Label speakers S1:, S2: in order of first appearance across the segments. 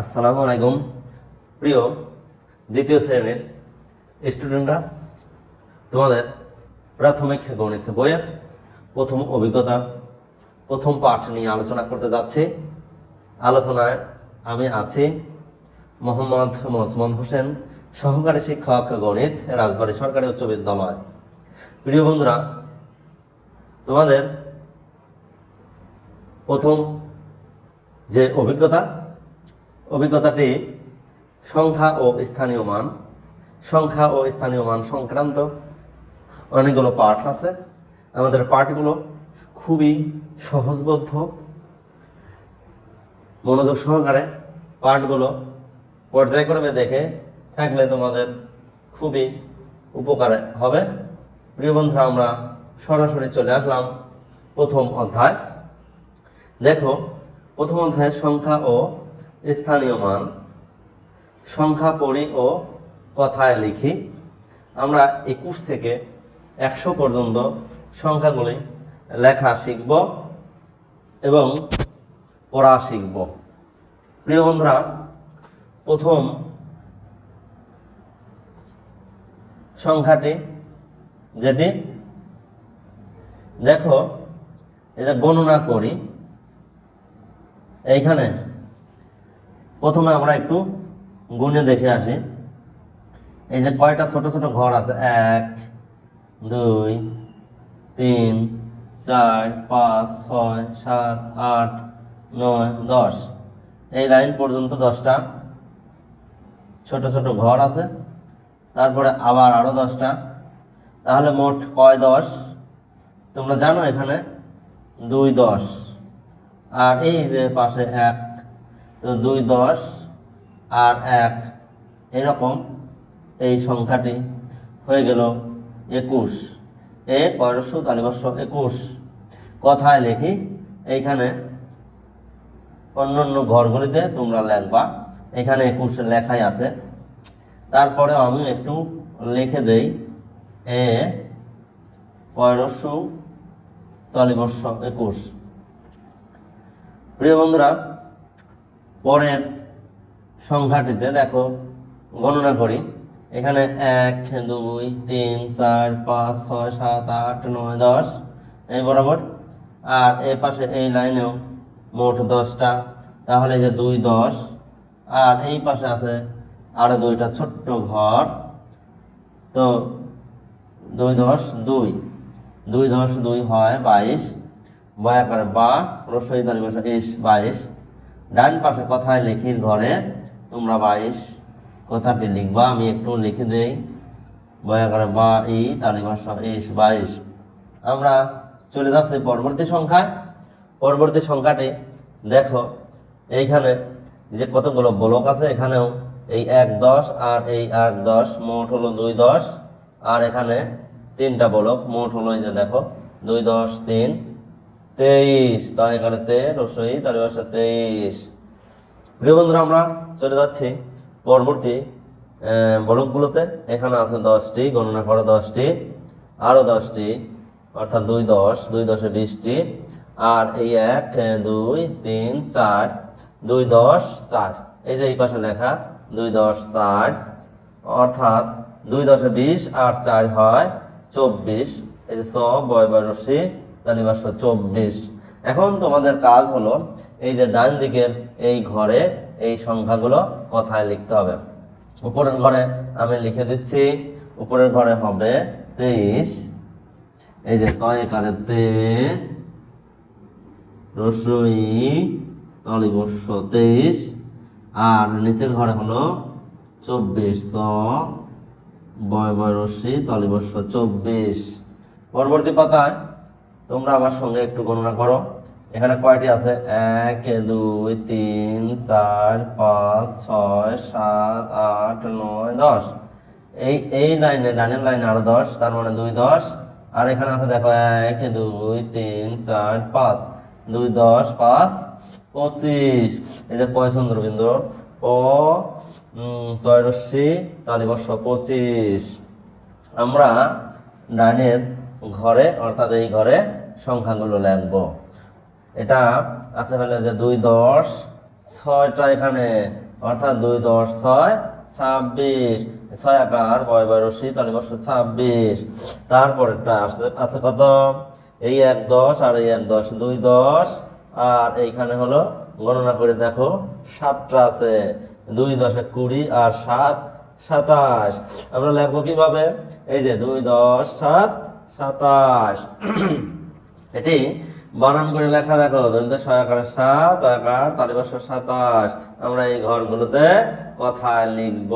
S1: আসসালামু আলাইকুম প্রিয় দ্বিতীয় শ্রেণীর স্টুডেন্টরা তোমাদের প্রাথমিক গণিত বইয়ের প্রথম অভিজ্ঞতা প্রথম পাঠ নিয়ে আলোচনা করতে যাচ্ছি আলোচনায় আমি আছি মোহাম্মদ মজমন হোসেন সহকারী শিক্ষক গণিত রাজবাড়ী সরকারি উচ্চ বিদ্যালয় প্রিয় বন্ধুরা তোমাদের প্রথম যে অভিজ্ঞতা অভিজ্ঞতাটি সংখ্যা ও স্থানীয় মান সংখ্যা ও স্থানীয় মান সংক্রান্ত অনেকগুলো পার্ট আছে আমাদের পাঠগুলো খুবই সহজবদ্ধ মনোযোগ সহকারে পাঠগুলো পর্যায়ক্রমে দেখে থাকলে তোমাদের খুবই উপকারে হবে প্রিয় বন্ধুরা আমরা সরাসরি চলে আসলাম প্রথম অধ্যায় দেখো প্রথম অধ্যায় সংখ্যা ও স্থানীয় মান সংখ্যা পড়ি ও কথায় লিখি আমরা একুশ থেকে একশো পর্যন্ত সংখ্যাগুলি লেখা শিখব এবং পড়া শিখব প্রিয় বন্ধুরা প্রথম সংখ্যাটি যেটি দেখো এটা গণনা করি এইখানে প্রথমে আমরা একটু গুণে দেখে আসি এই যে কয়টা ছোট ছোট ঘর আছে এক দুই তিন চার পাঁচ ছয় সাত আট নয় দশ এই লাইন পর্যন্ত দশটা ছোট ছোট ঘর আছে তারপরে আবার আরও দশটা তাহলে মোট কয় দশ তোমরা জানো এখানে দুই দশ আর এই যে পাশে এক তো দুই দশ আর এক এরকম এই সংখ্যাটি হয়ে গেল একুশ এ পয়সু তালিবর্ষ একুশ কথায় লিখি এইখানে অন্য অন্য ঘরগুলিতে তোমরা লেখবা এখানে একুশ লেখাই আছে তারপরে আমি একটু লিখে দেই এ পয়রশু তালিবর্ষ একুশ প্রিয় বন্ধুরা পরের সংখ্যাটিতে দেখো গণনা করি এখানে এক দুই তিন চার পাঁচ ছয় সাত আট নয় দশ এই বরাবর আর এ পাশে এই লাইনেও মোট দশটা তাহলে যে দুই দশ আর এই পাশে আছে আরও দুইটা ছোট্ট ঘর তো দুই দশ দুই দুই দশ দুই হয় বাইশ বয়া করে বা রসই দানি বাইশ ডান পাশে কথায় লিখি ধরে তোমরা বাইশ কথাটি লিখবা আমি একটু লিখে দেই বয়া করে বা ই তালিমা ইস বাইশ আমরা চলে যাচ্ছি পরবর্তী সংখ্যায় পরবর্তী সংখ্যাটি দেখো এইখানে যে কতগুলো ব্লক আছে এখানেও এই এক দশ আর এই এক দশ মোট হলো দুই দশ আর এখানে তিনটা ব্লক মোট হলো এই যে দেখো দুই দশ তিন তেইশ তাই এখানে তেরো রসই তার তেইশ প্রিয় বন্ধুরা আমরা চলে যাচ্ছি পরবর্তী ব্লকগুলোতে এখানে আছে দশটি গণনা করো দশটি আরও দশটি অর্থাৎ দুই দশ দুই দশে বিশটি আর এই এক দুই তিন চার দুই দশ চার এই যে এই পাশে লেখা দুই দশ চার অর্থাৎ দুই দশে বিশ আর চার হয় চব্বিশ এই যে সব বয় বয় রশ্মি তাহলে পাঁচশো চব্বিশ এখন তোমাদের কাজ হলো এই যে ডান দিকের এই ঘরে এই সংখ্যাগুলো কথায় লিখতে হবে উপরের ঘরে আমি লিখে দিচ্ছি উপরের ঘরে হবে তেইশ এই যে তয় কারে তে রসই তলি তেইশ আর নিচের ঘরে হলো চব্বিশ ছ বয় বয় রশ্মি তলিবর্ষ চব্বিশ পরবর্তী পাতায় তোমরা আমার সঙ্গে একটু গণনা করো এখানে কয়টি আছে এক দুই তিন চার পাঁচ ছয় সাত আট নয় দশ এই এই লাইনে ডানের লাইনে আরো দশ তার মানে দুই দশ আর এখানে আছে দেখো এক দুই তিন চার পাঁচ দুই দশ পাঁচ পঁচিশ এই যে পয়চন্দ্র বিন্দু ও জয়রশ্মি তালিবর্ষ পঁচিশ আমরা ডানের ঘরে অর্থাৎ এই ঘরে সংখ্যাগুলো লিখব এটা আছে হলো যে দুই দশ ছয়টা এখানে অর্থাৎ দুই দশ ছয় ছাব্বিশ ছয় আকার বয় বয় রশি তাহলে বসে ছাব্বিশ একটা আসছে আছে কত এই এক দশ আর এই এক দশ দুই দশ আর এইখানে হলো গণনা করে দেখো সাতটা আছে দুই দশে কুড়ি আর সাত সাতাশ আমরা লিখবো কিভাবে এই যে দুই দশ সাত সাতাশ এটি বর্ণন করে লেখা দেখো দন্ত সয়াকার সাত আকার তালিবাস সাতাশ আমরা এই ঘরগুলোতে কথা লিখব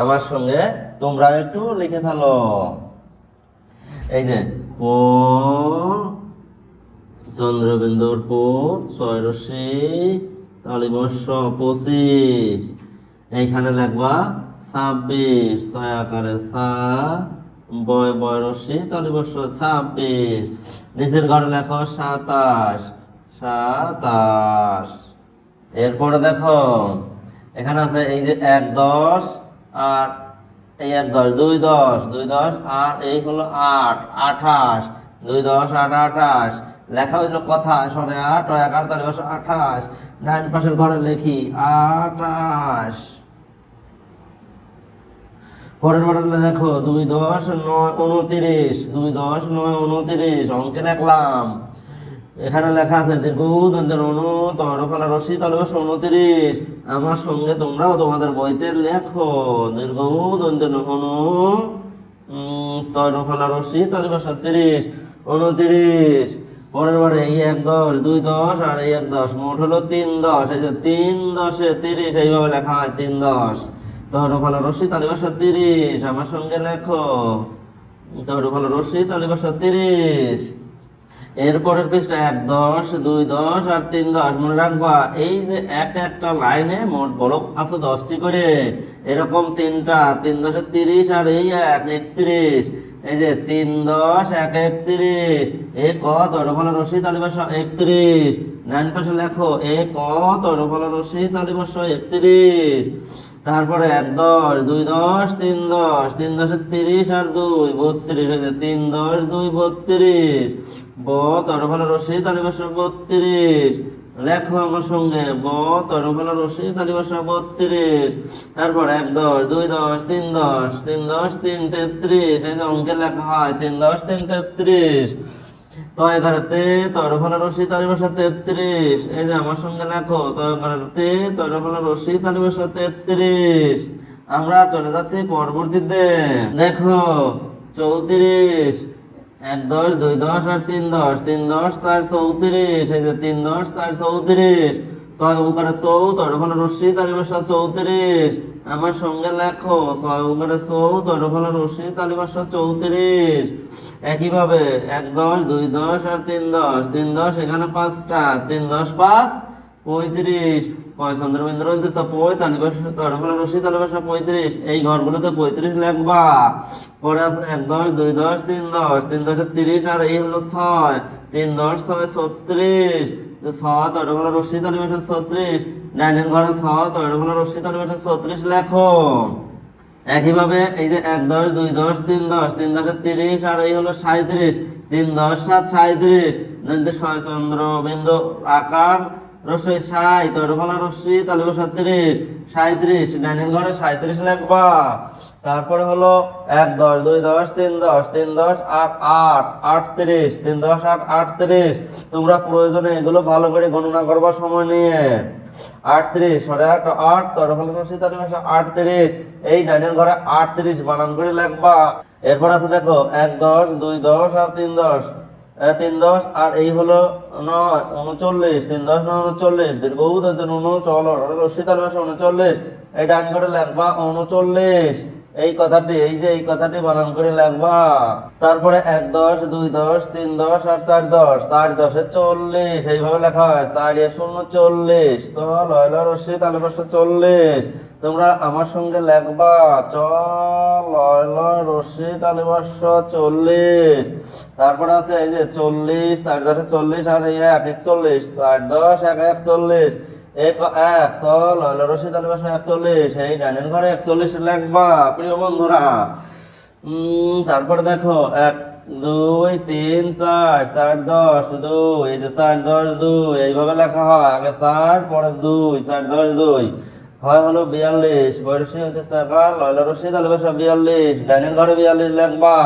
S1: আমার সঙ্গে তোমরা একটু লিখে ফেলো এই যে প চন্দ্রবিন্দুর পো ছয়রশি তালিবর্ষ পঁচিশ এইখানে লেখবা ছাব্বিশ ছয় আকারে সাত বয় বয়সী তাহলে বসো ছাব্বিশ নিচের ঘরে লেখো সাতাশ সাতাশ এরপরে দেখো এখানে আছে এই যে এক দশ আর এই এক দশ দুই দশ দুই দশ আর এই হলো আট আঠাশ দুই দশ আট আঠাশ লেখা হইল কথা সরে আট এগারো তারিখ আঠাশ ডান পাশের ঘরে লেখি আঠাশ পরের বারটা দেখো দুই দশ নয় উনতিরিশ দুই দশ নয় উনত্রিশ অঙ্কে দেখলাম এখানে লেখা আছে দীর্ঘ অনু অনু তরফলা রশি তলবেশ উনতিরিশ আমার সঙ্গে তোমরাও তোমাদের বইতে লেখো দীর্ঘ অনু অনু তরফলা রশি তলবেশ তিরিশ উনতিরিশ পরের বারে এই এক দশ দুই দশ আর এই এক দশ মোট হলো তিন দশ এই যে তিন দশে তিরিশ এইভাবে লেখা হয় তিন দশ তহরফালা রশিদ আলিবাসা তিরিশ আমার সঙ্গে লেখো তহরফালা রশিদ আলিবাসা তিরিশ এরপরের পৃষ্ঠা এক দশ দুই দশ আর তিন দশ মনে রাখবা এই যে এক একটা লাইনে মোট বলক আছে দশটি করে এরকম তিনটা তিন দশে তিরিশ আর এই এক একত্রিশ এই যে তিন দশ এক একত্রিশ এ ক তরফলা রশিদ আলিবাস একত্রিশ নাইন পাশে লেখো এ ক তরফলা রশিদ আলিবাস একত্রিশ তারপরে এক দশ দুই দশ তিন দশ তিন দশের তিরিশ আর দুই বত্রিশ হয়েছে তিন দশ দুই বত্রিশ ব তরফালা রশি তালিবাসা বত্রিশ লেখো আমার সঙ্গে ব তরফালা রশি তালিবাসা বত্রিশ তারপর এক দশ দুই দশ তিন দশ তিন দশ তিন তেত্রিশ এই যে অঙ্কে লেখা হয় তিন দশ তিন তেত্রিশ তয় রশি তেত্রিশ এই যে আমার সঙ্গে তয় রশি তেত্রিশ আমরা চলে যাচ্ছি পরবর্তীতে দেখো চৌত্রিশ এক দশ দুই দশ আর তিন দশ তিন দশ চার চৌত্রিশ এই যে তিন দশ চার চৌত্রিশ ছয় উকারে চৌ তরফল রশ্মি তালিবাসা চৌত্রিশ আমার সঙ্গে লেখো ছয় উকারে চৌ তরফল রশ্মি তালিবাসা চৌত্রিশ একইভাবে এক দশ দুই দশ আর তিন দশ তিন দশ এখানে পাঁচটা তিন দশ পাঁচ পঁয়ত্রিশ চন্দ্রবিন্দ্র বিন্দু রশি তালিবাসা পঁয়ত্রিশ এই ঘরগুলোতে পঁয়ত্রিশ লেখবা পরে আছে এক দশ দুই দশ তিন দশ তিন দশে তিরিশ আর এই হলো ছয় তিন দশ ছয় ছত্রিশ ছয় তৈরগুলো রশি তালিবাসা ছত্রিশ ডাইনিং ঘরে ছয় তৈরগুলো রশি তালিবাসা ছত্রিশ লেখো একইভাবে এই যে এক দশ দুই দশ তিন দশ তিন দশের তিরিশ আর এই হলো সাঁত্রিশ তিন দশ সাত সাঁত্রিশ ছয় বিন্দু আকার রসই ষাট অরফালা রসি তাহলে সাঁত্রিশ সাঁত্রিশ ডাইনিং ঘরে সাঁত্রিশ লেখবা তারপরে হলো এক দশ দুই দশ তিন দশ তিন দশ আট আট আটত্রিশ তিন দশ আট আটত্রিশ তোমরা প্রয়োজনে এগুলো ভালো করে গণনা করবার সময় নিয়ে আটত্রিশ সাড়ে আট আট তরফালা রসি তাহলে আটত্রিশ এই ডাইনিং ঘরে আটত্রিশ বানান করে লেখবা এরপর আছে দেখো এক দশ দুই দশ আর তিন দশ তিন দশ আর এই হলো নয় উনচল্লিশ তিন দশ নয় উনচল্লিশ দীর্ঘ উদন্ত উনচল্লিশ এই আমি করে লেখবা উনচল্লিশ এই কথাটি এই যে এই কথাটি বানান করে লাগবা তারপরে এক দশ দুই দশ তিন দশ আর চার দশ চার দশে চল্লিশ এইভাবে লেখা হয় চার শূন্য চল্লিশ চল হয়লা রশ্মি তাহলে পাঁচশো চল্লিশ তোমরা আমার সঙ্গে লেখবা চল রশ্মি তাহলে পাঁচশো চল্লিশ তারপরে আছে এই যে চল্লিশ চার দশে চল্লিশ আর এক একচল্লিশ চার দশ এক একচল্লিশ ডাইনিং তারপর দেখো এক দুই তিন চার চার দশ দুই এই যে চার দশ দুই এইভাবে লেখা হয় আগে চার পরে দুই চার দশ দুই হয় হলো বিয়াল্লিশ বয়সী হইতে টাকার লয়লা রশিদ আলী বাসা বিয়াল্লিশ ডাইনিং ঘরে বিয়াল্লিশ লেখবা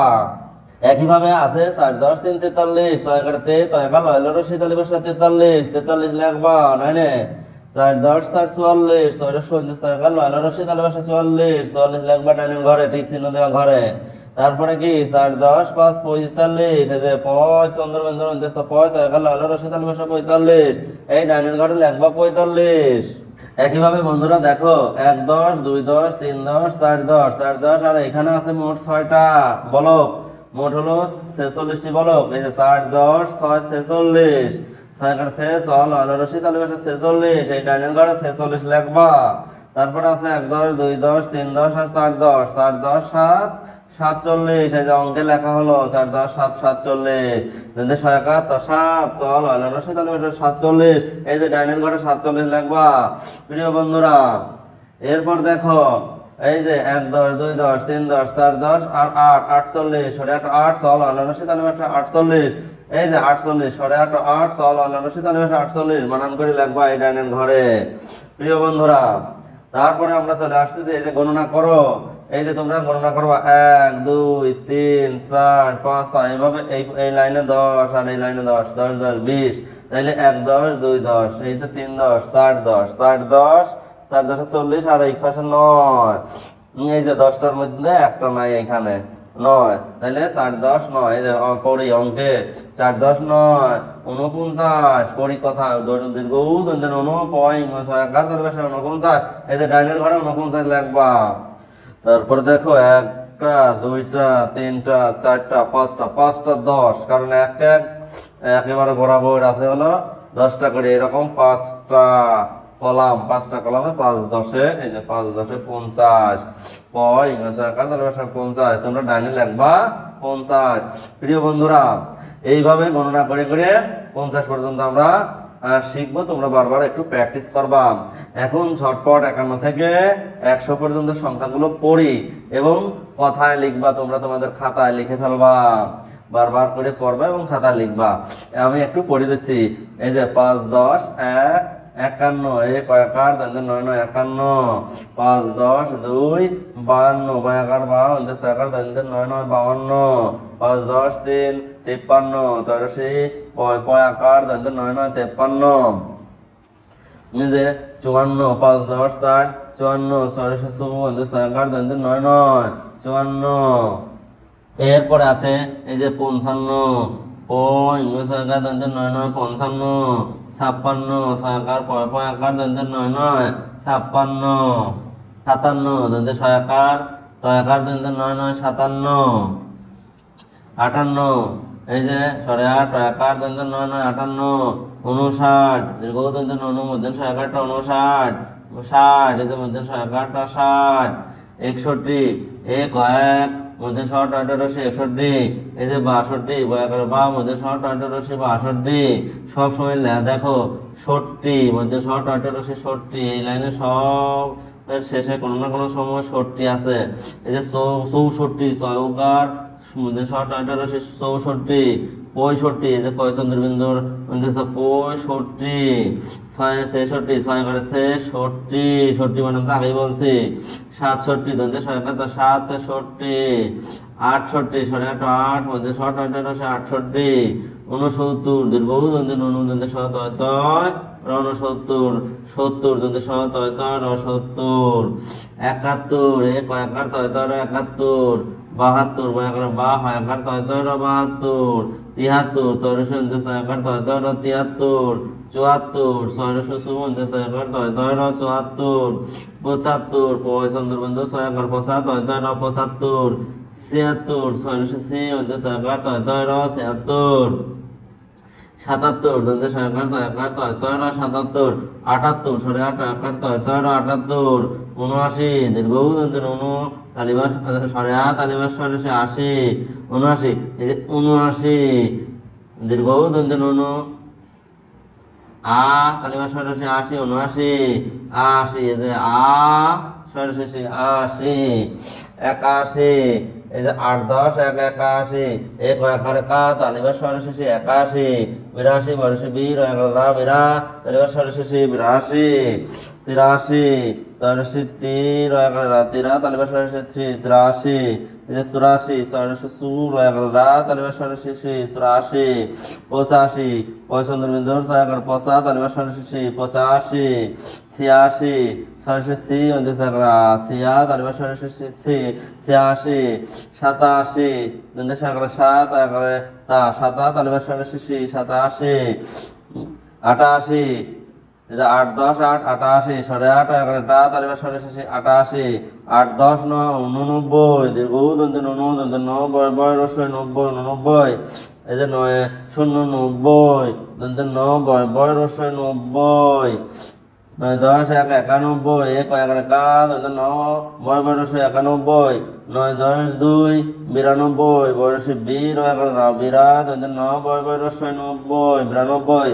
S1: একইভাবে আছে চার দশ তিন তেতাল্লিশ তয় কাটতে তয় কাল লয়লা রশিদ আলী বাসা তেতাল্লিশ তেতাল্লিশ লেখবা নয় চার দশ চার চুয়াল্লিশ ছয়টা সৈন্য চার গেল আলো রশিদ আলো বাসা চুয়াল্লিশ চুয়াল্লিশ লাখ বা ডাইনিং ঘরে ঠিক চিহ্ন দেওয়া ঘরে তারপরে কি চার দশ পাঁচ পঁয়তাল্লিশ এই যে পঁচ চন্দ্রবেন্দ্র উনত্রিশ পঁয়তাল্লিশ গেল আলো রশিদ আলো বাসা পঁয়তাল্লিশ এই ডাইনিং ঘরে লাগবা পঁয়তাল্লিশ একইভাবে বন্ধুরা দেখো এক দশ দুই দশ তিন দশ চার দশ চার দশ আর এখানে আছে মোট ছয়টা বলক মোট হলো ছেচল্লিশটি বলক এই যে চার দশ ছয় ছেচল্লিশ সরকার শেষ হল হল রশিদ আলু পাশে ছেচল্লিশ এই ডাইনিং ঘরে ছেচল্লিশ লেখবা তারপর আছে এক দশ দুই দশ তিন দশ আর চার দশ চার দশ সাত সাতচল্লিশ এই যে অঙ্কে লেখা হলো চার দশ সাত সাতচল্লিশ যদি একাত্তর সাত চল হল রশিদ আলু পাশে সাতচল্লিশ এই যে ডাইনিং ঘরে সাতচল্লিশ লেখবা প্রিয় বন্ধুরা এরপর দেখো এই যে এক দশ দুই দশ তিন দশ চার দশ আর আট আটচল্লিশ সাড়ে আট আট সল অন্যান্য শীতানব্বই আটচল্লিশ এই যে আটচল্লিশ সাড়ে আট আট সল অন্যান্য শীতানব্বই আটচল্লিশ মানান করে লাগবা এই ডাইনের ঘরে প্রিয় বন্ধুরা তারপরে আমরা চলে আসতেছি এই যে গণনা করো এই যে তোমরা গণনা করবা এক দুই তিন চার পাঁচ ছয় এইভাবে এই এই লাইনে দশ আর এই লাইনে দশ দশ দশ বিশ তাহলে এক দশ দুই দশ এই তো তিন দশ চার দশ চার দশ চার দশে চল্লিশ আর এই পাশে নয় এই যে দশটার মধ্যে একটা নাই এখানে নয় তাহলে চার দশ নয় করি অঙ্কে চার দশ নয় উনপঞ্চাশ পরি কথা দীর্ঘ দন্তের উনপঞ্চাশ দরবেশে উনপঞ্চাশ এই যে ডাইনের ঘরে উনপঞ্চাশ লাগবা তারপরে দেখো একটা দুইটা তিনটা চারটা পাঁচটা পাঁচটা দশ কারণ এক এক একেবারে বরাবর আছে হলো দশটা করে এরকম পাঁচটা কলাম পাঁচটা কলামে পাঁচ দশে এই যে পাঁচ দশে পঞ্চাশ প ইংরেজি আকার ভাষা পঞ্চাশ তোমরা ডাইনে লেখবা পঞ্চাশ প্রিয় বন্ধুরা এইভাবে গণনা করে করে পঞ্চাশ পর্যন্ত আমরা শিখবো তোমরা বারবার একটু প্র্যাকটিস করবা এখন ঝটপট একান্ন থেকে একশো পর্যন্ত সংখ্যাগুলো পড়ি এবং কথায় লিখবা তোমরা তোমাদের খাতায় লিখে ফেলবা বারবার করে পড়বা এবং খাতায় লিখবা আমি একটু পড়ে দিচ্ছি এই যে পাঁচ দশ এক একান্ন এক একার তাদের নয় নয় একান্ন পাঁচ দশ দুই বাহান্ন বা একার বাহান্ন দেশ একার তাদের নয় নয় বাহান্ন পাঁচ দশ তিন তেপ্পান্ন তেরোশি পয়াকার তাদের নয় নয় তেপ্পান্ন যে চুয়ান্ন পাঁচ দশ ষাট চুয়ান্ন ছয়শো চৌপন দেশ একার তাদের নয় নয় চুয়ান্ন এরপরে আছে এই যে পঞ্চান্ন পঞ্চান্ন নয় নয় পঞ্চান্ন ছাপ্পান্ন আকার পয় পয়াকার দন্তের নয় নয় ছাপ্পান্ন সাতান্ন দন্তে ছয়াকার তয়াকার দন্তের নয় নয় সাতান্ন আটান্ন এই যে সরে আট একার দন্তের নয় নয় আটান্ন উনষাট দীর্ঘ দন্তের নয় মধ্যে ছয় একারটা উনষাট ষাট এই যে মধ্যে ছয় একারটা ষাট একষট্টি এক এক মধ্যে ষট আঠারোশো একষট্টি এই যে বাষট্টি বয়াকার বা মধ্যে ষট আঠারোশো বাষট্টি সব সময় দেখো ষট্টি মধ্যে ষট আঠারোশো ষট্টি এই লাইনে সব শেষে কোনো না কোনো সময় ষট্টি আছে এই যে চৌষট্টি চয়কার মধ্যে ষট আঠারোশো চৌষট্টি পঁয়ষট্টি যে কয় চন্দ্রবিন্দুর পঁয়ষট্টি ছয় ছেষট্টি ছয় করে ছেষট্টি ষট্টি মানে তো আগেই বলছি সাতষট্টি ধরতে ছয় তো সাতষট্টি আটষট্টি সাড়ে আট আট মধ্যে ষট আট আটশো আটষট্টি উনসত্তর দীর্ঘ দন্তে অনুদন্তে শত তয় রণসত্তর সত্তর দন্তে শত তয় রসত্তর একাত্তর এ কয়েকবার তয় তয় একাত্তর বাহাত্তর বয়াকার বা হয়াকার তয় তয় বাহাত্তর তিয়াত্তর তেরোশো উনচাশ একাত্তর তেরো তিয়াত্তর চুয়াত্তর ছয়শো উনচাশ চুপঞ্চাশ একাত্তর তেরো চুয়াত্তর পঁচাত্তর পয়সন্দ্রবন্ধু ছয় একার পঁচাত্তর তেরো পঁচাত্তর ছিয়াত্তর ছয়শো ছি উনচাশ ছিয়াঞ্চাশ একাত্তর তেরো ছিয়াত্তর সাতাত্তর দন্ত একাত্তর একাত্তর তেরো সাতাত্তর আটাত্তর সাড়ে আট একাত্তর তেরো আটাত্তর উনআশি দীর্ঘবুদন্ত অনু তালিবাস সরে আ তালিবাস সরে সে আশি উনআশি এই যে অনু আ তালিবাস সরে সে আশি উনআশি আশি এই যে আ সরে এই যে আট দশ এক একাশি এক একার কা তালিবার সরশেষে একাশি বিরাশি বরশে বীর এক বিরা বিরাশি তিরাশি তেরোশি তেরো এগারো রাত তেরা তালিবা সরাসরি থ্রি তেরাশি চুরাশি ছয়শো চুর এগারো রাত তালিবা সরাসরি চুরাশি পঁচাশি পঁয়ষন্নর বিন্দু ছয় এগারো পঁচা তালিবা সরাসরি পঁচাশি ছিয়াশি ছয়শো সি উনত্রিশ এগারো ছিয়া তালিবা সরাসরি ছি ছিয়াশি সাতাশি উনত্রিশ এগারো সাত এগারো তা সাতা তালিবা সরাসরি সাতাশি আটাশি যে আট দশ আট আটাশি সাড়ে আট এগারো টা তার এবার সাড়ে শেষে আটাশি আট দশ ন উননব্বই দীর্ঘ দন্ত উনদন্ত নব্বই বয় রসই নব্বই উননব্বই এই যে নয় শূন্য নব্বই দন্ত নব্বই বয় রসই নব্বই মানে দশ এক একানব্বই এক একাল ন বয় বারোশো একানব্বই নয় দশ দুই বিরানব্বই বয়সে বীর ও এগারো ন বিরাট ন বয় বারোশো নব্বই বিরানব্বই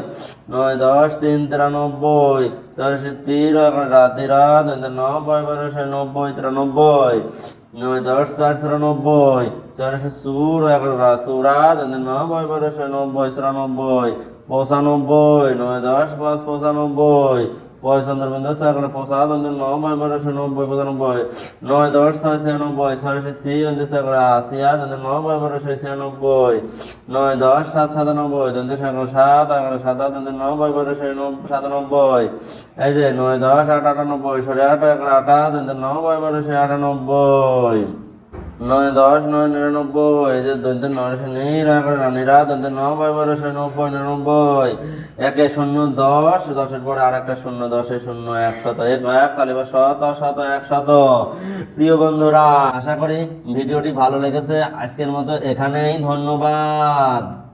S1: নয় দশ তিন তিরানব্বই দশ তীর ও এগারো রাত ন বয় বারোশো নব্বই তিরানব্বই নয় দশ চার চুরানব্বই চারশো সুর ও এগারো রাত সুরাত ন বয় বারোশো নব্বই চুরানব্বই পঁচানব্বই নয় দশ পাঁচ পঁচানব্বই পঁয়ষট্টি ধর্মেন্দ্র সাগর প্রসাদ অন্ত নব্বই বারোশো নব্বই পঁচানব্বই নয় দশ ছয় ছিয়ানব্বই ছয়শো সি অন্ত সাগর সিয়াদ অন্ত নব্বই বারোশো ছিয়ানব্বই নয় দশ সাত সাতানব্বই দন্ত সাগর সাত এগারো সাত আট অন্ত নব্বই বারোশো সাতানব্বই এই যে নয় দশ আট আটানব্বই ষোলো আট এগারো আঠাশ অন্ত নব্বই বারোশো আটানব্বই নয় দশ নয় নিরানব্বই যে দন্ত নয় শনি রানীরা দন্ত নব্বই বারোশো নব্বই নিরানব্বই একে শূন্য দশ দশের পরে আর একটা শূন্য দশে শূন্য একশত এক এক তাহলে বা শত শত একশত প্রিয় বন্ধুরা আশা করি ভিডিওটি ভালো লেগেছে আজকের মতো এখানেই ধন্যবাদ